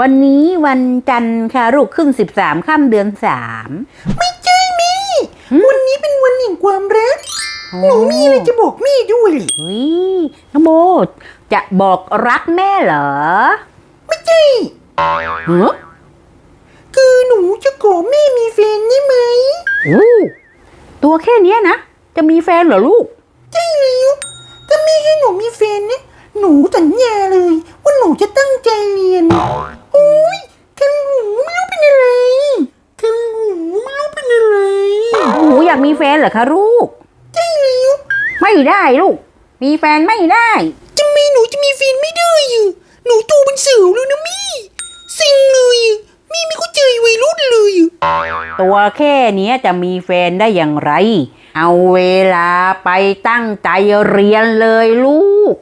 วันนี้วันจันทร์ค่ะลูกขึ้นสิบสามค่ำเดือนสามไม่ใช่แม่ วันนี้เป็นวันแห่งความรัก หนูมีอะไรจะบอกแม่ด้วยเฮ้ยนโมจะบอกรักแม่เหรอ ไม่ใช่เฮ้อคือหนูจะขอแม่มีแฟนได้ไหมอู้ตัวแค่เนี้ยนะ จะมีแฟนเหรอลูก ใช่แล้วถ้าแม่ให้หนูมีแฟนนะหนูสัญญาเลยว่าหนูจะตั้งใจเรียน โอ้ยคันหูไม่รู้เป็นอะไรคันหูไม่รู้เป็นอะไร หนูอยากมีแฟนเหรอคะลูก ใช่แล้วไม่ได้ลูก มีแฟนไม่ได้ทำไมหนูจะมีแฟนไม่ได้อะหนูโตเป็นสาวแล้วนะมี่สิ่งเลยอะมี่ไม่เข้าใจวัยรุ่นเลยอะตัวแค่เนี้ยจะมีแฟนได้อย่างไร เอาเวลาไปตั้งใจเรียนเลยลูก